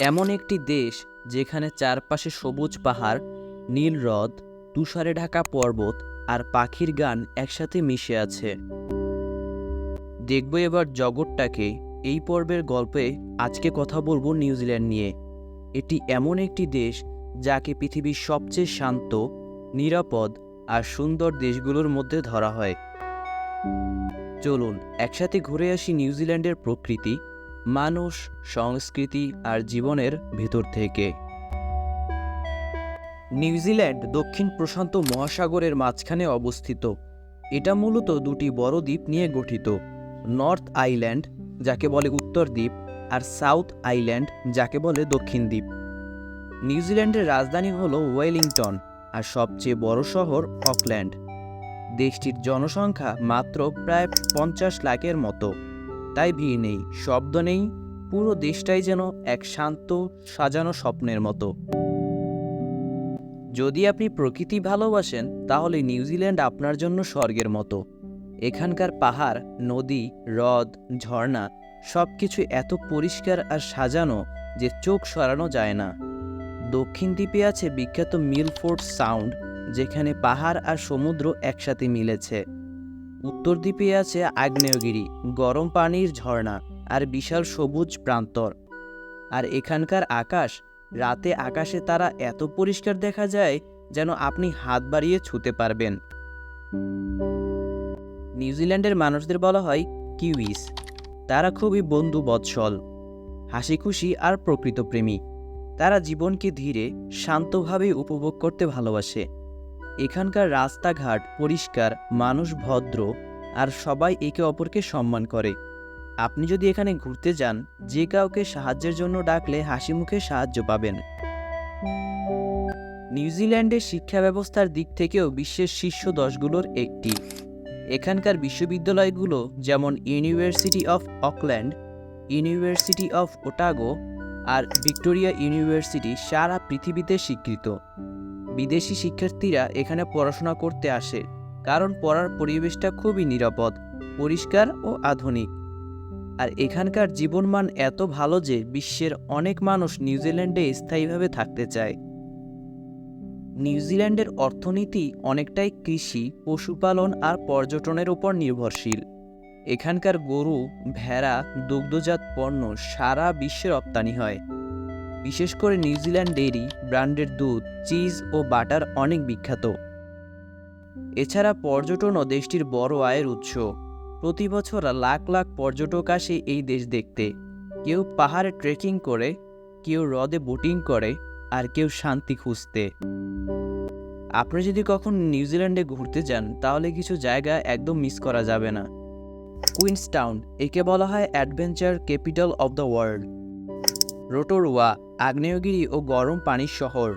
এমন একটি দেশ যেখানে চারপাশে সবুজ পাহাড়, নীল হ্রদ, তুষারে ঢাকা পর্বত আর পাখির গান একসাথে মিশে আছে। দেখব এবার জগৎটাকে এই পর্বের গল্পে আজকে কথা বলব নিউজিল্যান্ড নিয়ে। এটি এমন একটি দেশ যাকে পৃথিবীর সবচেয়ে শান্ত, নিরাপদ আর সুন্দর দেশগুলোর মধ্যে ধরা হয়। চলুন, একসাথে ঘুরে আসি নিউজিল্যান্ডের প্রকৃতি মানুষ, সংস্কৃতি আর জীবনের ভেতর থেকে। নিউজিল্যান্ড দক্ষিণ প্রশান্ত মহাসাগরের মাঝখানে অবস্থিত। এটা মূলত দুটি বড় দ্বীপ নিয়ে গঠিত। নর্থ আইল্যান্ড, যাকে বলে উত্তর দ্বীপ, আর সাউথ আইল্যান্ড, যাকে বলে দক্ষিণ দ্বীপ। নিউজিল্যান্ডের রাজধানী হল ওয়েলিংটন, আর সবচেয়ে বড় শহর অকল্যান্ড। দেশটির জনসংখ্যা মাত্র প্রায় পঞ্চাশ লাখের মতো। তাই ভিড় নেই, শব্দ নেই, পুরো দেশটাই যেন এক শান্ত, সাজানো স্বপ্নের মতো। যদি আপনি প্রকৃতি ভালোবাসেন, তাহলে নিউজিল্যান্ড আপনার জন্য স্বর্গের মতো। এখানকার পাহাড়, নদী, হ্রদ, ঝর্ণা সব কিছু এত পরিষ্কার আর সাজানো যে চোখ সরানো যায় না। দক্ষিণ দ্বীপে আছে বিখ্যাত মিলফোর্ড সাউন্ড, যেখানে পাহাড় আর সমুদ্র একসাথে মিলেছে। উত্তর দ্বীপে আছে আগ্নেয়গিরি, গরম পানির ঝর্ণা আর বিশাল সবুজ প্রান্তর। আর এখানকার আকাশ, রাতে আকাশে তারা এত পরিষ্কার দেখা যায় যেন আপনি হাত বাড়িয়ে ছুতে পারবেন। নিউজিল্যান্ডের মানুষদের বলা হয় কিউইস। তারা খুবই বন্ধু বৎসল হাসি খুশি আর প্রকৃত প্রেমী তারা জীবনকে ধীরে, শান্তভাবে উপভোগ করতে ভালোবাসে। এখানকার রাস্তাঘাট পরিষ্কার, মানুষ ভদ্র, আর সবাই একে অপরকে সম্মান করে। আপনি যদি এখানে ঘুরতে যান, যে কাউকে সাহায্যের জন্য ডাকলে হাসি মুখে সাহায্য পাবেন। নিউজিল্যান্ডের শিক্ষা ব্যবস্থার দিক থেকেও বিশ্বের শীর্ষ দশগুলোর একটি। এখানকার বিশ্ববিদ্যালয়গুলো যেমন university of Auckland university of Otago R Victoria university সারা পৃথিবীতে স্বীকৃত। বিদেশি শিক্ষার্থীরা এখানে পড়াশোনা করতে আসে, কারণ পড়ার পরিবেশটা খুবই নিরাপদ, পরিষ্কার ও আধুনিক। আর এখানকার জীবনমান এত ভালো যে বিশ্বের অনেক মানুষ নিউজিল্যান্ডে স্থায়ীভাবে থাকতে চায়। নিউজিল্যান্ডের অর্থনীতি অনেকটাই কৃষি, পশুপালন আর পর্যটনের উপর নির্ভরশীল। এখানকার গরু, ভেড়া, দুগ্ধজাত পণ্য সারা বিশ্বে রপ্তানি হয়। বিশেষ করে নিউজিল্যান্ড ডেইরি ব্র্যান্ডের দুধ, চিজ ও বাটার অনেক বিখ্যাত। এছাড়া পর্যটনও দেশটির বড় আয়ের উৎস। প্রতি বছর লাখ লাখ পর্যটক আসে এই দেশ দেখতে। কেউ পাহাড়ে ট্রেকিং করে, কেউ হ্রদে বোটিং করে, আর কেউ শান্তি খুঁজতে। আপনি যদি কখন নিউজিল্যান্ডে ঘুরতে যান, তাহলে কিছু জায়গা একদম মিস করা যাবে না। কুইন্সটাউন, একে বলা হয় adventure capital of the world. Rotorua, আগ্নেয়গিরি ও গরম পানির শহর।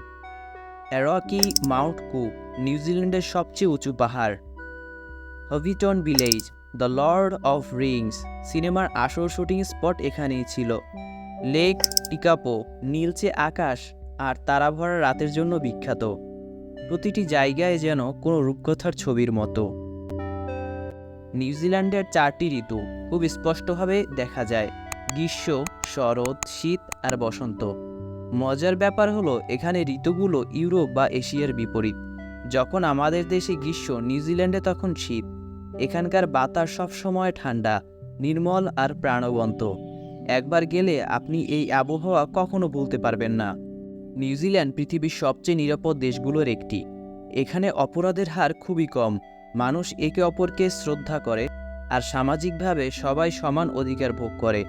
অ্যারকি মাউন্ট কুক নিউজিল্যান্ডের সবচেয়ে উঁচু পাহাড়। Hobbiton village, the Lord of Rings, সিনেমার আসল শুটিং স্পট এখানেই ছিল। লেক টিকাপো, নীলচে আকাশ আর তারাভরা রাতের জন্য বিখ্যাত। প্রতিটি জায়গায় যেন কোনো রূপকথার ছবির মতো। নিউজিল্যান্ডের চারটি ঋতু খুব স্পষ্টভাবে দেখা যায়। গ্রীষ্ম, শরৎ, শীত আর বসন্ত। মজার ব্যাপার হলো, এখানে ঋতুগুলো ইউরোপ বা এশিয়ার বিপরীত। যখন আমাদের দেশে গ্রীষ্ম, নিউজিল্যান্ডে তখন শীত। এখানকার বাতাস সবসময় ঠান্ডা, নির্মল আর প্রাণবন্ত। একবার গেলে আপনি এই আবহাওয়া কখনো ভুলতে পারবেন না। নিউজিল্যান্ড পৃথিবীর সবচেয়ে নিরাপদ দেশগুলোর একটি। এখানে অপরাধের হার খুবই কম। মানুষ একে অপরকে শ্রদ্ধা করে আর সামাজিকভাবে সবাই সমান অধিকার ভোগ করে।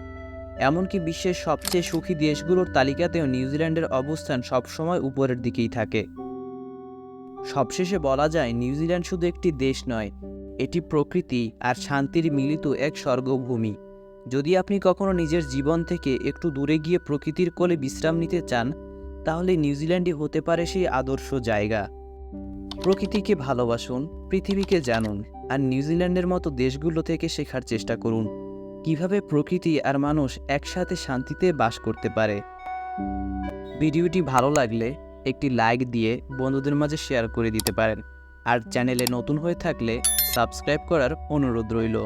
এমনকি বিশ্বের সবচেয়ে সুখী দেশগুলোর তালিকাতেও নিউজিল্যান্ডের অবস্থান সবসময় উপরের দিকেই থাকে। সবশেষে বলা যায়, নিউজিল্যান্ড শুধু একটি দেশ নয়, এটি প্রকৃতি আর শান্তির মিলিত এক স্বর্গভূমি। যদি আপনি কখনো নিজের জীবন থেকে একটু দূরে গিয়ে প্রকৃতির কোলে বিশ্রাম নিতে চান, তাহলে নিউজিল্যান্ডই হতে পারে সেই আদর্শ জায়গা। প্রকৃতিকে ভালোবাসুন, পৃথিবীকে জানুন আর নিউজিল্যান্ডের মতো দেশগুলো থেকে শেখার চেষ্টা করুন। কীভাবে প্রকৃতি আর মানুষ একসাথে শান্তিতে বাস করতে পারে? ভিডিওটি ভালো লাগলে একটি লাইক দিয়ে বন্ধুদের মাঝে শেয়ার করে দিতে পারেন। আর চ্যানেলে নতুন হয়ে থাকলে সাবস্ক্রাইব করার অনুরোধ রইল।